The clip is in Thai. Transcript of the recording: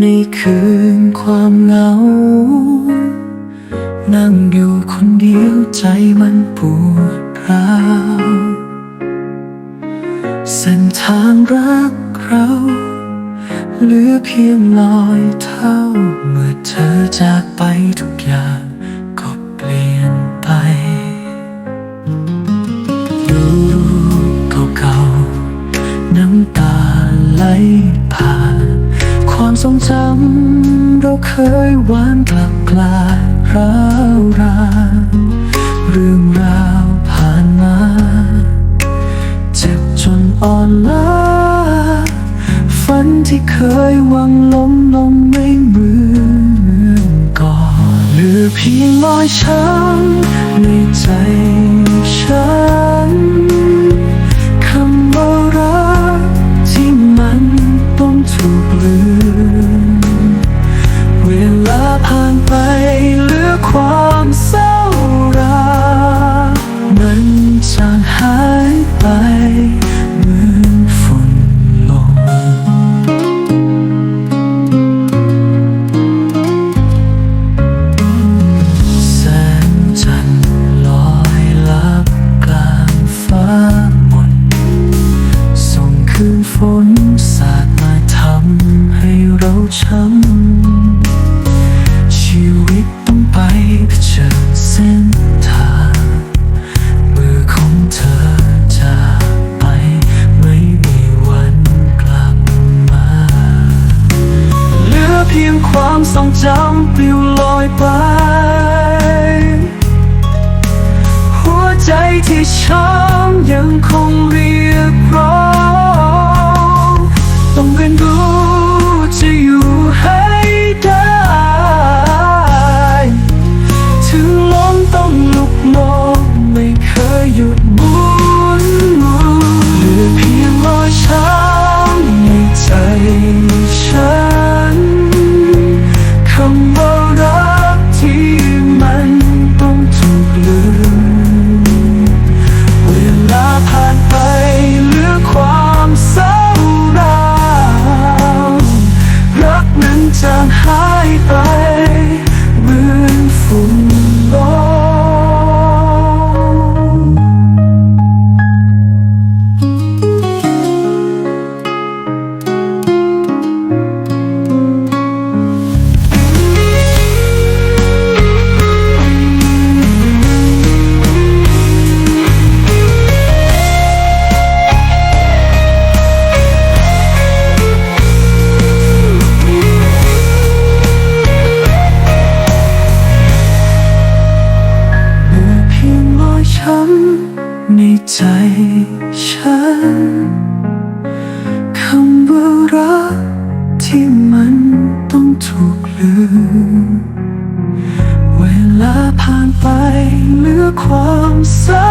ในคืนความเหงา นั่งอยู่คนเดียวใจมันปวดร้าวเส้นทางรักเราเหลือเพียงลอยเท้าเมื่อเธอจากไปทุกอย่าง ทรงจำเราเคยหวานกลับกลายร้าวรานเรื่องราวผ่านมา เจ็บจนอ่อนล้าฝันที่เคยหวังล้มลงไม่เหมือนก่อนเหลือเพียงรอยช้ำในใจ พียงความทรงจำปลิวลอยไป หัวใจที่ช้ำยังคงเรียกร้องต้องเรียนรู้ ใจฉันคำว่ารักที่มันต้องถูกลืม เวลาผ่านไปเหลือความเศร้า